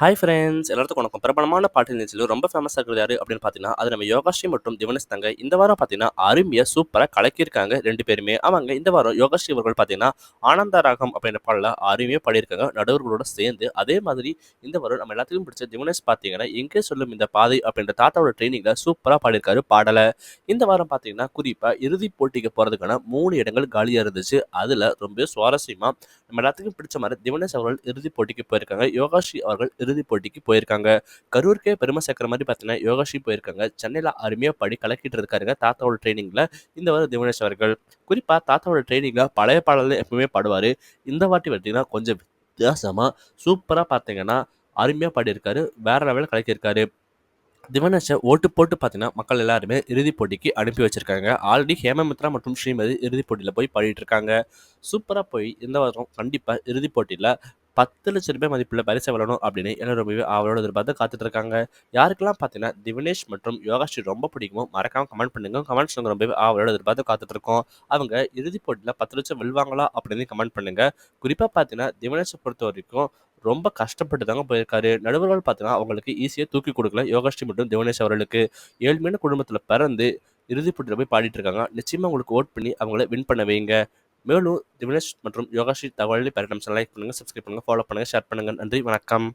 Hi friends எல்லாத்துக்கும் வணக்கம். பிரபலமான பாட்டு நிகழ்ச்சியில் ரொம்ப ஃபேமஸாக இருக்கிறது யாரு அப்படின்னு பார்த்தீங்கன்னா அது நம்ம யோகாஸ்ரீ மற்றும் திவனஸ் தங்க. இந்த வாரம் பார்த்தீங்கன்னா அருமையாக சூப்பராக கலக்கியிருக்காங்க ரெண்டு பேருமே. அவங்க இந்த வாரம் யோகாஸ்ரீ அவர்கள் பார்த்தீங்கன்னா ஆனந்த ராகம் அப்படின்ற பாடல அருமையாக பாடியிருக்காங்க. நடுவர்களோட சேர்ந்து அதே மாதிரி இந்த வாரம் நம்ம எல்லாத்துக்கும் பிடிச்ச திவனஸ் பார்த்தீங்கன்னா எங்கே சொல்லும் இந்த பாதை அப்படின்ற தாத்தாவோட ட்ரைனிங்கில் சூப்பராக பாடியிருக்காரு பாடலை. இந்த வாரம் பார்த்தீங்கன்னா குறிப்பாக இறுதிப் போட்டிக்கு போகிறதுக்கான மூணு இடங்கள் காலியாக இருந்துச்சு. அதில் ரொம்ப சுவாரஸ்யமாக நம்ம எல்லாத்துக்கும் பிடிச்ச மாதிரி திவனேஷ் அவர்கள் இறுதிப் போட்டிக்கு போயிருக்காங்க. யோகாஸ்ரீ அவர்கள் இறுதிப் போட்டிக்கு போயிருக்காங்க. கரூருக்கே பெருமை சேர்க்குற மாதிரி பார்த்தீங்கன்னா யோகாஸ்ரீ போயிருக்காங்க. சென்னையில் அருமையாக படி கலக்கிட்டு இருக்காருங்க. தாத்தாவோட ட்ரைனிங்கில் இந்த வாரம் திவனேஷ் அவர்கள். குறிப்பாக தாத்தாவோட ட்ரைனிங்கில் பழைய பாடல்கள் எப்பவுமே பாடுவார். இந்த வாட்டி பார்த்தீங்கன்னா கொஞ்சம் வித்தியாசமாக சூப்பராக பார்த்தீங்கன்னா அருமையாக பாடியிருக்காரு. வேற லெவலில் கலக்கியிருக்காரு. திவனேஷை ஓட்டு போட்டு பார்த்தீங்கன்னா மக்கள் எல்லாருமே இறுதிப் போட்டிக்கு அனுப்பி வச்சிருக்காங்க. ஆல்ரெடி ஹேமமித்ரா மற்றும் ஸ்ரீமதி இறுதிப் போட்டியில் போய் பாடிட்டு இருக்காங்க. சூப்பராக போய் இந்த வாரம் கண்டிப்பாக இறுதிப் போட்டியில் பத்து லட்சம் ரூபாய் மதிப்புள்ள பரிசை வரணும் அப்படின்னு எல்லாரும் ரொம்பவே அவளோட எதிர்பார்த்து காத்துட்டு இருக்காங்க யாருக்கெல்லாம் பார்த்தீங்கன்னா திவினேஷ் மற்றும் யோகாஸ்ரீ ரொம்ப பிடிக்குமோ மறக்காம கமெண்ட் பண்ணுங்க. கமெண்ட்ஸ் நாங்கள் ரொம்பவே அவளோட எதிர்பார்த்து காத்துட்டு இருக்கோம் அவங்க இறுதிப் போட்டியில் பத்து லட்சம் வெல்வாங்களா அப்படின்னு கமெண்ட் பண்ணுங்க. குறிப்பாக பார்த்தீங்கன்னா திவினேஷை பொறுத்த வரைக்கும் ரொம்ப கஷ்டப்பட்டு தாங்க போயிருக்காரு. நடுவர்கள் பார்த்தீங்கன்னா அவங்களுக்கு ஈஸியாக தூக்கி கொடுக்கல யோகாஸ்ரீ மற்றும் திவனேஷ் அவர்களுக்கு. ஏழ்மையான குடும்பத்தில் பிறந்து இறுதிப் போட்டியில் போய் பாடிட்டு இருக்காங்க. நிச்சயமாக உங்களுக்கு ஓட் பண்ணி அவங்கள வின் பண்ண வைங்க. மேலும் திவினேஷ் மற்றும் யோகாஸ்ரீ தகவலை பெற நம்ம லைக் பண்ணுங்கள் சப்ஸ்கிரைப் பண்ணுங்கள் ஃபாலோ பண்ணுங்கள் ஷேர் பண்ணுங்கள் நன்றி வணக்கம்.